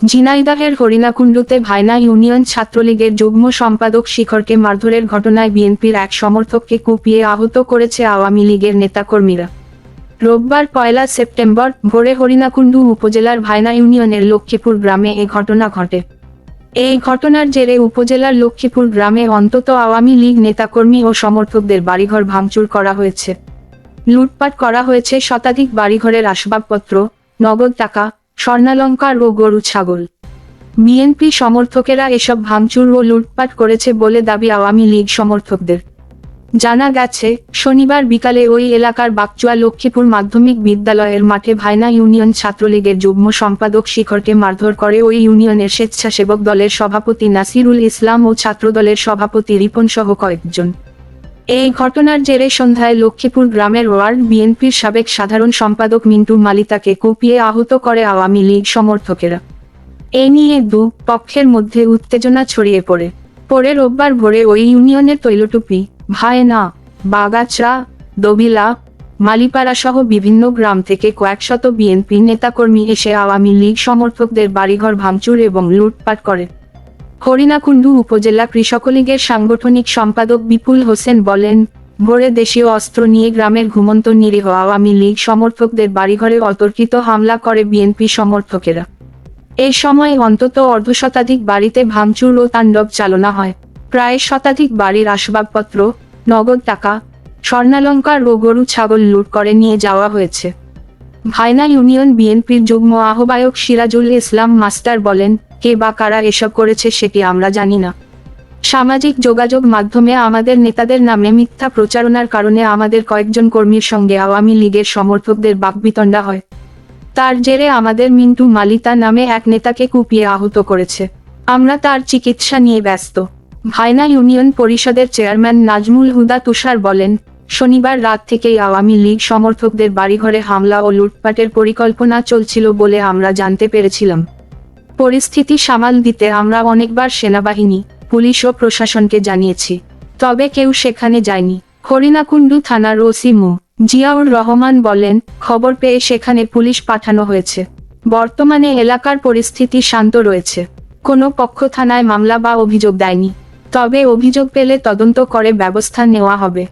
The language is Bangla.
ঝিনাইদহের হরিণাকুণ্ডুতে ভাইনা ইউনিয়ন ছাত্রলীগের যুগ্ম সম্পাদক শিখরকে মারধরের ঘটনায় বিএনপির এক সমর্থককে কুপিয়ে আহত করেছে আওয়ামী লীগের নেতাকর্মীরা। রোববার পয়লা সেপ্টেম্বর ভোরে হরিণাকুণ্ডু উপজেলার ভাইনা ইউনিয়নের লক্ষ্মীপুর গ্রামে এ ঘটনা ঘটে। এই ঘটনার জেরে উপজেলার লক্ষ্মীপুর গ্রামে অন্তত আওয়ামী লীগ নেতাকর্মী ও সমর্থকদের বাড়িঘর ভাঙচুর করা হয়েছে। লুটপাট করা হয়েছে শতাধিক বাড়িঘরের আসবাবপত্র, নগদ টাকা স্বর্ণালঙ্কার ও গরু ছাগল। বিএনপি সমর্থকেরা এসব ভাঙচুর ও লুটপাট করেছে বলে দাবি আওয়ামী লীগ সমর্থকদের। জানা গেছে, শনিবার বিকালে ওই এলাকার বাকচুয়া লক্ষ্মীপুর মাধ্যমিক বিদ্যালয়ের মাঠে ভাইনা ইউনিয়ন ছাত্রলীগের যুগ্ম সম্পাদক শিখরকে মারধর করে ওই ইউনিয়নের স্বেচ্ছাসেবক দলের সভাপতি নাসিরুল ইসলাম ও ছাত্রদলের সভাপতি রিপন সহ কয়েকজন। এই ঘটনার জেরে সন্ধ্যায় লক্ষ্মীপুর গ্রামের ওয়ার্ড বিএনপির সাবেক সাধারণ সম্পাদক মিন্টু মালিতাকে কুপিয়ে আহত করে আওয়ামী লীগ সমর্থকেরা। এ নিয়ে দু পক্ষের মধ্যে উত্তেজনা ছড়িয়ে পড়ে। পরে রোববার ভোরে ওই ইউনিয়নের তৈলটুপি, ভায়না, বাগাচড়া, দবিলা মালিপাড়া সহ বিভিন্ন গ্রাম থেকে কয়েকশত বিএনপি নেতাকর্মী এসে আওয়ামী লীগ সমর্থকদের বাড়িঘর ভাঙচুর এবং লুটপাট করে। হরিণাকুণ্ডু উপজেলা কৃষক লীগের সাংগঠনিক সম্পাদক বিপুল হোসেন বলেন, ভোরে দেশীয় অস্ত্র নিয়ে গ্রামের ঘুমন্ত নিরীহ আওয়ামী লীগ সমর্থকদের বাড়িঘরে অতর্কিত হামলা করে বিএনপি সমর্থকেরা। এই সময় অন্তত অর্ধশতাধিক বাড়িতে ভাঙচুর ও তাণ্ডব চালনা হয়। প্রায় শতাধিক বাড়ির আসবাবপত্র, নগদ টাকা স্বর্ণালঙ্কার ও গরু ছাগল লুট করে নিয়ে যাওয়া হয়েছে। ভাইনা ইউনিয়ন বিএনপির যুগ্ম আহ্বায়ক সিরাজুল ইসলাম মাস্টার বলেন কে বা কারা এসব করেছে সেটি আমরা জানি না। সামাজিক যোগাযোগ মাধ্যমে আমাদের নেতাদের নামে মিথ্যা প্রচারণার কারণে আমাদের কয়েকজন কর্মীর সঙ্গে আওয়ামী লীগের সমর্থকদের বাকবিতণ্ডা হয়। তার জেরে আমাদের মিন্টু মালিতা নামে এক নেতাকে কুপিয়ে আহত করেছে। আমরা তার চিকিৎসা নিয়ে ব্যস্ত। ভাইনা ইউনিয়ন পরিষদের চেয়ারম্যান নাজমুল হুদা তুষার বলেন, শনিবার রাত থেকেই আওয়ামী লীগ সমর্থকদের বাড়িঘরে হামলা ও লুটপাটের পরিকল্পনা চলছিল বলে আমরা জানতে পেরেছিলাম। পরিস্থিতি সামাল দিতে আমরা অনেকবার সেনাবাহিনী, পুলিশ ও প্রশাসনকে জানিয়েছি। তবে কেউ সেখানে যায়নি। হরিণাকুণ্ডু থানার ওসি মু. জিয়াউর রহমান বলেন, খবর পেয়ে সেখানে পুলিশ পাঠানো হয়েছে। বর্তমানে এলাকার পরিস্থিতি শান্ত রয়েছে। কোনো পক্ষ থানায় মামলা বা অভিযোগ দেয়নি। তবে অভিযোগ পেলে তদন্ত করে ব্যবস্থা নেওয়া হবে।